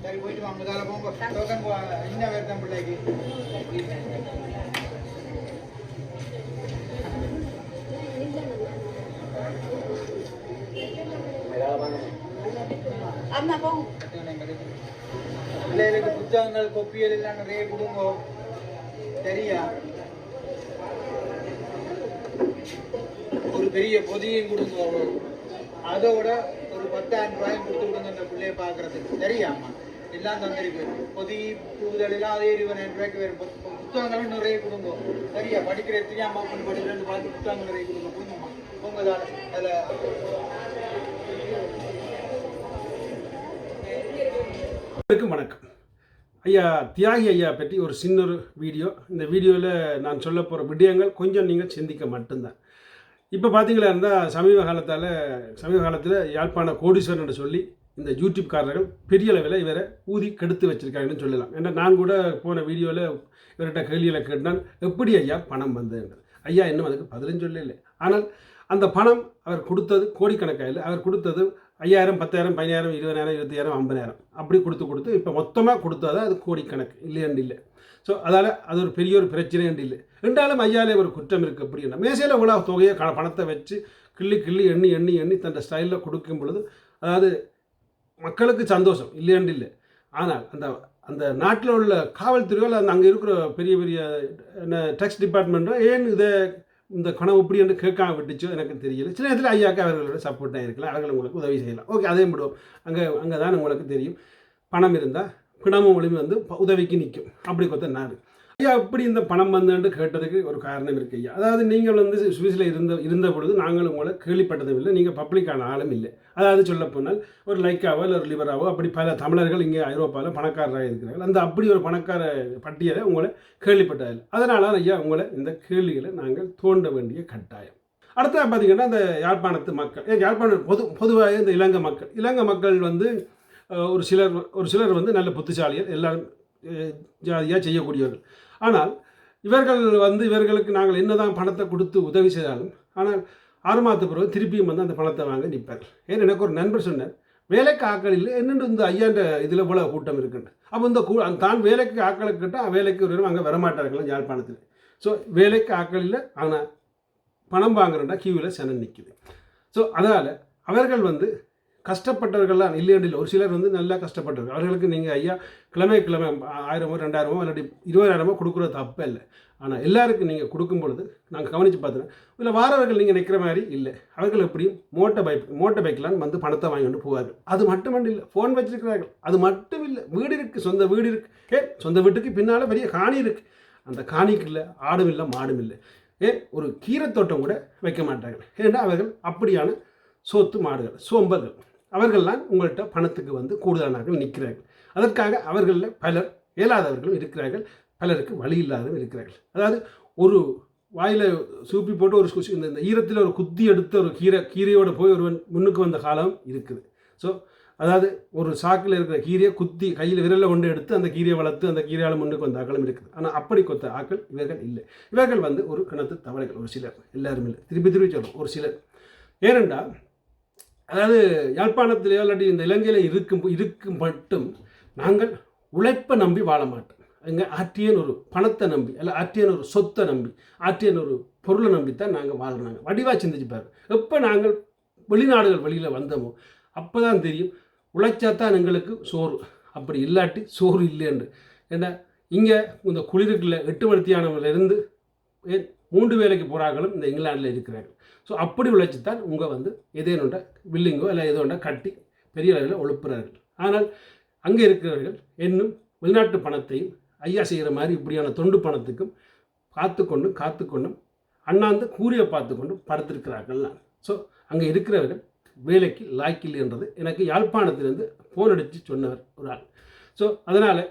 சரி போயிட்டு வாங்க முதல்ல போங்க. டோக்கன் என்ன வேறு பிள்ளைக்கு. பிள்ளைகளுக்கு புத்தகங்கள் கொப்பியல் எல்லாம் நிறைய கொடுங்க. சரியா? ஒரு பெரிய பொதியும் கொடுங்க. அதோட பத்தாயிரம் ரூபாயும் கொடுத்து விடுங்க அந்த பிள்ளைய பார்க்கறதுக்கு சரியாம்மா எல்லாம் தந்திருக்கு. பொதி பூதல் எல்லாம் அதே இருபதாயிரம் ரூபாய்க்கு வேறு புத்தகங்களும் நிறைய கொடுங்க. சரியா படிக்கிற எத்தனையா அம்மா பொண்ணு படிக்கிறேன்னு பார்த்து புத்தகங்கள் நிறைய கொடுங்க. கொடுங்கம்மா உங்களால் அதில். வணக்கம். ஐயா தியாகி ஐயா பற்றி ஒரு சின்ன ஒரு வீடியோ. இந்த வீடியோவில் நான் சொல்ல போகிற விடயங்கள் கொஞ்சம் நீங்கள் சிந்திக்க மட்டும்தான். இப்போ பார்த்தீங்களா இருந்தால் சமீப காலத்தால் சமீப காலத்தில் யாழ்ப்பாண கோடீஸ்வரன் என்று சொல்லி இந்த யூடியூப்காரர்கள் பெரிய அளவில் இவரை ஊதி கெடுத்து வச்சுருக்காங்கன்னு சொல்லலாம். ஏன்னா நான் கூட போன வீடியோவில் இவர்கிட்ட கேள்வியில் கேட்டால் எப்படி ஐயா பணம் வந்ததுன்றது ஐயா இன்னும் அதுக்கு பதிலும் சொல்லலை. ஆனால் அந்த பணம் அவர் கொடுத்தது கோடிக்கணக்காக இல்லை அவர் கொடுத்தது ஐயாயிரம் பத்தாயிரம் பதினாயிரம் இருபதாயிரம் இருபத்தாயிரம் ஐம்பதாயிரம். அப்படி கொடுத்து கொடுத்து இப்போ மொத்தமாக கொடுத்தா தான் அது கோடிக்கணக்கு. இல்லையாண்டு இல்லை. ஸோ அதால் அது ஒரு பெரிய ஒரு பிரச்சனையாண்டு இல்லை. ரெண்டாலும் ஐயாலே ஒரு குற்றம் இருக்குது அப்படின்னா மேசையில் உலக தொகையை க பணத்தை வச்சு கிள்ளி கிள்ளி எண்ணி எண்ணி எண்ணி தன் ஸ்டைலில் கொடுக்கும் பொழுது அதாவது மக்களுக்கு சந்தோஷம் இல்லையாண்டு இல்லை. ஆனால் அந்த அந்த நாட்டில் உள்ள காவல்துறைகள் அந்த அங்கே இருக்கிற பெரிய பெரிய என்ன டேக்ஸ் டிபார்ட்மெண்ட்டோ ஏன் இதை இந்த கனவு இப்படி என்று கேட்காம விட்டுச்சோ எனக்கு தெரியல. சில நேரத்தில் ஐயாக்கு அவர்களோட சப்போர்ட்டாக இருக்கலாம். அவர்கள் உங்களுக்கு உதவி செய்யலாம். ஓகே அதையும் விடுவோம். அங்கே அங்கே தான் உங்களுக்கு தெரியும். பணம் இருந்தால் பிணமும் ஒளிமை வந்து ப- உதவிக்கு நிற்கும் அப்படி கொத்த நான் ஐயா எப்படி இந்த பணம் வந்துன்னு கேட்டதுக்கு ஒரு காரணம் இருக்கு ஐயா. அதாவது நீங்கள் வந்து சுவிஸில் இருந்த இருந்த பொழுது நாங்கள் உங்களை கேள்விப்பட்டதும் இல்லை நீங்கள் பப்ளிக்கான ஆளும் இல்லை. அதாவது சொல்ல போனால் ஒரு லைக்காவோ இல்லை ஒரு லிவராவோ அப்படி பல தமிழர்கள் இங்கே ஐரோப்பாவில் பணக்காரராக இருக்கிறார்கள். அந்த அப்படி ஒரு பணக்கார பட்டியலை உங்களை கேள்விப்பட்டதில்லை. அதனால தான் ஐயா உங்களை இந்த கேள்விகளை நாங்கள் தோண்ட வேண்டிய கட்டாயம். அடுத்தது பார்த்தீங்கன்னா இந்த யாழ்ப்பாணத்து மக்கள். ஏன் யாழ்ப்பாணம் பொது பொதுவாக இந்த இலங்கை மக்கள். இலங்கை மக்கள் வந்து ஒரு சிலர் ஒரு சிலர் வந்து நல்ல புத்திசாலிகள். எல்லாரும் ஜாதியாக செய்யக்கூடியவர்கள். ஆனால் இவர்கள் வந்து இவர்களுக்கு நாங்கள் என்னதான் பணத்தை கொடுத்து உதவி செய்தாலும் ஆனால் ஆறு மாதத்து பிறகு திருப்பியும் வந்து அந்த பணத்தை வாங்க நிற்பார் ஏன் எனக்கு ஒரு நண்பர் சொன்னார் வேலைக்கு ஆக்கள் இல்லை என்னென்று இந்த ஐயாண்ட இதில் போல கூட்டம் இருக்குன்னு அப்போ இந்த கூ தான் வேலைக்கு ஆக்களை கேட்டால் வேலைக்கு ஒரு அங்கே வரமாட்டார்கள் யாழ்ப்பாணத்தில். ஸோ வேலைக்கு ஆக்கள் இல்லை ஆனால் பணம் வாங்குறேன்னா கியூவில் செனன் நிற்குது ஸோ அதனால் அவர்கள் வந்து கஷ்டப்பட்டவர்கள்லாம் இல்லையண்டில் ஒரு சிலர் வந்து நல்லா கஷ்டப்பட்டவர்கள் அவர்களுக்கு நீங்கள் ஐயா கிழமை கிழமை ஆயிரமோ ரெண்டாயிரமோ இல்லாட்டி இருபதாயிரமோ கொடுக்குறது தப்பே இல்லை. ஆனால் எல்லாருக்கும் நீங்கள் கொடுக்கும் பொழுது நாங்கள் கவனித்து பார்த்தோம் இல்லை வாரவர்கள் நீங்கள் நிற்கிற மாதிரி இல்லை. அவர்கள் எப்படியும் மோட்டர் பைக் மோட்டர் பைக்லாம் வந்து பணத்தை வாங்கி கொண்டு போவார்கள் அது மட்டுமன்று இல்லை ஃபோன் வச்சிருக்கிறார்கள். அது மட்டும் இல்லை வீடு இருக்குது சொந்த வீடு இருக்குது ஏ சொந்த வீட்டுக்கு பின்னால் பெரிய காணி இருக்குது அந்த காணிக்கு இல்லை ஆடும் இல்லை மாடும் இல்லை. ஏன் ஒரு கீரை தோட்டம் கூட வைக்க மாட்டார்கள். ஏன்னா அவர்கள் அப்படியான சோத்து மாடுகள் சோம்பர்கள் அவர்கள்லாம் உங்கள்கிட்ட பணத்துக்கு வந்து கூடுதலானவர்கள் நிற்கிறார்கள். அதற்காக அவர்களில் பலர் இயலாதவர்களும் இருக்கிறார்கள். பலருக்கு வழி இல்லாதவர்கள் இருக்கிறார்கள். அதாவது ஒரு வாயில் சூப்பி போட்டு ஒரு இந்த இந்த ஈரத்தில் ஒரு குத்தி எடுத்து ஒரு கீரை கீரையோடு போய் ஒருவன் முன்னுக்கு வந்த காலம் இருக்குது. ஸோ அதாவது ஒரு சாக்கில் இருக்கிற கீரையை குத்தி கையில் விரலில் கொண்டு எடுத்து அந்த கீரையை வளர்த்து அந்த கீரையால் முன்னுக்கு வந்த ஆக்களும் இருக்குது. ஆனால் அப்படி கொத்த ஆக்கள் இவர்கள் இல்லை. இவர்கள் வந்து ஒரு கிணத்து தவளைகள் ஒரு சிலர். எல்லாருமே இல்லை. திருப்பி திருப்பி சொல்றோம். ஒரு சிலர். ஏனென்றால் அதாவது யாழ்ப்பாணத்திலேயோ இல்லாட்டி இந்த இலங்கையில் இருக்கும் இருக்கும் மட்டும் நாங்கள் உழைப்பை நம்பி வாழ மாட்டோம். எங்கள் ஆற்றியன் ஒரு பணத்தை நம்பி இல்லை ஆற்றியன் ஒரு சொத்தை நம்பி ஆற்றியன் ஒரு பொருளை நம்பித்தான் நாங்கள் வாழ்கிறாங்க வடிவாக சிந்திச்சு பாரு எப்போ நாங்கள் வெளிநாடுகள் வெளியில் வந்தோமோ அப்போ தான் தெரியும் உழைச்சாதான் எங்களுக்கு சோறு. அப்படி இல்லாட்டி சோறு இல்லைன்னு ஏன்னா இங்கே இந்த குளிருக்குள்ள எட்டு மணித்தியானவர்லேருந்து மூன்று வேலைக்கு போகிறார்களும் இந்த இங்கிலாந்தில் இருக்கிறார்கள். ஸோ அப்படி உழைச்சித்தான் உங்கள் வந்து ஏதேனுண்ட பில்லிங்கோ இல்லை ஏதோ கட்டி பெரிய அளவில் ஒழுப்புறார்கள். ஆனால் அங்கே இருக்கிறவர்கள் இன்னும் வெளிநாட்டு பணத்தையும் ஐயா செய்கிற மாதிரி இப்படியான தொண்டு பணத்துக்கும் காத்துக்கொண்டும் காத்துக்கொண்டும் அண்ணாந்து கூறிய பார்த்துக்கொண்டும் படுத்திருக்கிறார்கள் ஸோ அங்கே இருக்கிறவர்கள் வேலைக்கு லாய்க்கில்லைன்றது எனக்கு யாழ்ப்பாணத்திலிருந்து ஃபோன் அடித்து சொன்னவர் ஒரு ஆள். ஸோ அதனால்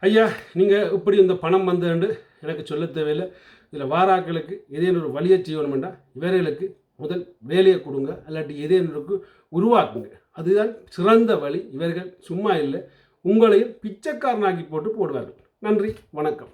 ஐயா நீங்கள் இப்படி இந்த பணம் வந்ததுண்டு? எனக்கு சொல்ல தேவையில்லை. இதில் வாராக்களுக்கு ஏதேனும் ஒரு வழியை செய்யணுமெண்டா? இவர்களுக்கு முதல் வேலையை கொடுங்க. இல்லாட்டி ஏதேனுக்கு உருவாக்குங்க. அதுதான் சிறந்த வழி. இவர்கள் சும்மா இல்லை. உங்களையும் பிச்சைக்காரனாக்கி போட்டு போடுவார்கள். நன்றி. வணக்கம்.